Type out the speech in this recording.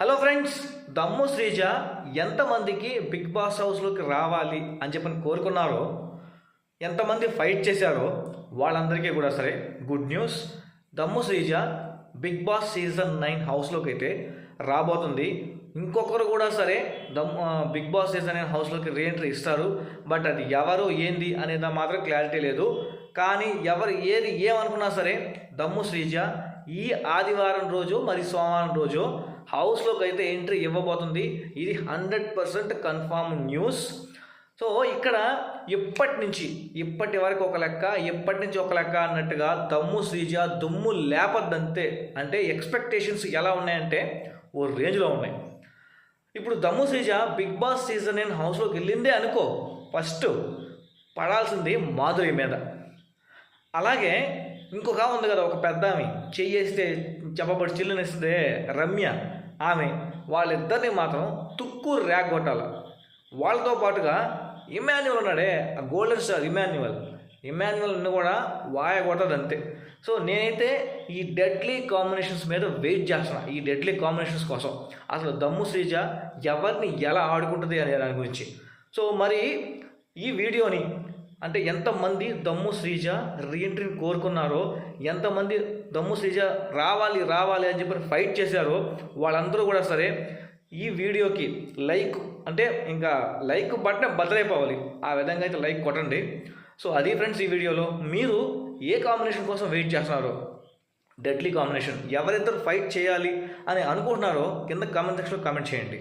Hello friends దమ్ము శ్రీజ ఎంతమందికి big boss హౌస్లోకి రావాలి అని చెప్పని కోరుకున్నారో ఎంతమంది ఫైట్ చేశారో వాళ్ళందరికీ కూడా సరే good news. Dammu Sreeja big boss season nine హౌస్లోకి అయితే రాబోతుంది. ఇంకొకరు కూడా సరే Dam big boss season nine హౌస్లోకి రీఎంట్రీ ఇస్తారు. బట్ అది ఎవరు ఏంది అనేది మాత్రం క్లారిటీ లేదు. కానీ ఎవరు ఏది ఏమనుకున్నా సరే దమ్ము శ్రీజ ఈ ఆదివారం రోజు మరి సోమవారం రోజు హౌస్లోకి అయితే ఎంట్రీ ఇవ్వబోతుంది. ఇది hundred percent confirm news so ఇక్కడ ఇప్పటి నుంచి ఇప్పటి వరకు ఒక లెక్క ఇప్పటి నుంచి ఒక లెక్క అన్నట్టుగా దమ్ము శ్రీజ దుమ్ము లేపద్దంతే. అంటే ఎక్స్పెక్టేషన్స్ ఎలా ఉన్నాయంటే ఓ రేంజ్లో ఉన్నాయి. ఇప్పుడు దమ్ము శ్రీజ బిగ్ బాస్ సీజన్ నేను హౌస్లోకి వెళ్ళిందే అనుకో. ఫస్ట్ పడాల్సింది మాధురి మీద. అలాగే ఇంకొక ఉంది కదా ఒక పెద్ద ఆమె. చెయ్యేస్తే చెప్పబడి చిల్లునిస్తే రమ్య ఆమె. వాళ్ళిద్దరిని మాత్రం తుక్కు ర్యాక్ కొట్టాలి వాళ్ళతో పాటుగా ఇమాన్యువల్ ఉన్నాడే ఆ గోల్డెన్ స్టార్ ఇమాన్యువల్ ఇమాన్యువల్ని కూడా వాయ కొట్టదు అంతే సో నేనైతే ఈ డెడ్లీ కాంబినేషన్స్ మీద వెయిట్ చేస్తున్నా ఈ డెడ్లీ కాంబినేషన్స్ కోసం. అసలు దమ్ము శ్రీజ ఎవరిని ఎలా ఆడుకుంటుంది అనే దాని గురించి. సో మరి ఈ వీడియోని అంటే ఎంతమంది దమ్ము శ్రీజ రీఎంట్రీని కోరుకున్నారో ఎంతమంది దమ్ము శ్రీజ రావాలి రావాలి అని చెప్పి ఫైట్ చేశారో వాళ్ళందరూ కూడా సరే ఈ వీడియోకి లైక్ అంటే ఇంకా లైక్ బటన్ బద్దలైపోవాలి. ఆ విధంగా అయితే లైక్ కొట్టండి. సో అది ఫ్రెండ్స్ ఈ వీడియోలో. మీరు ఏ కాంబినేషన్ కోసం వెయిట్ చేస్తున్నారో డెడ్లీ కాంబినేషన్ ఎవరిద్దరు ఫైట్ చేయాలి అని అనుకుంటున్నారో కింద కామెంట్ సెక్షన్లో కామెంట్ చేయండి.